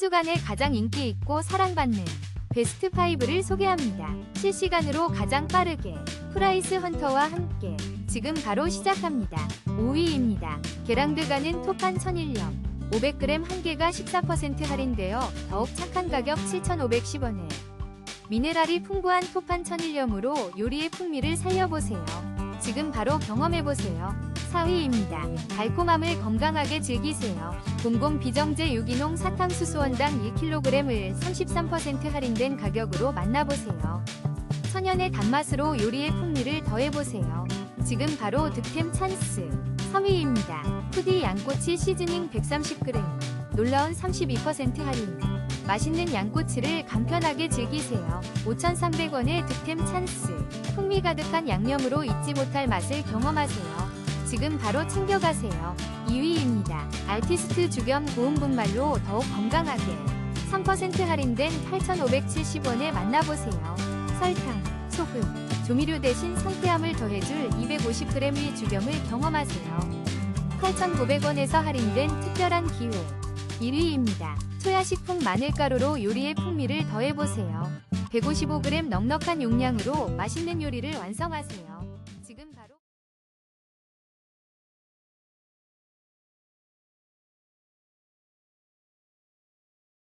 주간에 가장 인기 있고 사랑받는 베스트 5를 소개합니다. 실시간으로 가장 빠르게 프라이스 헌터와 함께 지금 바로 시작합니다. 5위입니다. 계랑드가는 톱한 천일염 500g 한 개가 14% 할인되어 더욱 착한 가격 7,510원에 미네랄이 풍부한 톱한 천일염으로 요리의 풍미를 살려보세요. 지금 바로 경험해보세요. 4위입니다. 달콤함을 건강하게 즐기세요. 공공 비정제 유기농 사탕수수원당 1kg을 33% 할인된 가격으로 만나보세요. 천연의 단맛으로 요리의 풍미를 더해보세요. 지금 바로 득템 찬스. 3위입니다. 푸디 양꼬치 시즈닝 130g. 놀라운 32% 할인. 맛있는 양꼬치를 간편하게 즐기세요. 5,300원의 득템 찬스. 풍미 가득한 양념으로 잊지 못할 맛을 경험하세요. 지금 바로 챙겨가세요. 2위입니다. 알티스트 주겸 고운 분말로 더욱 건강하게 3% 할인된 8,570원에 만나보세요. 설탕, 소금, 조미료 대신 상쾌함을 더해줄 250g의 주겸을 경험하세요. 8,900원에서 할인된 특별한 기회. 1위입니다. 소야식품 마늘가루로 요리의 풍미를 더해보세요. 155g 넉넉한 용량으로 맛있는 요리를 완성하세요.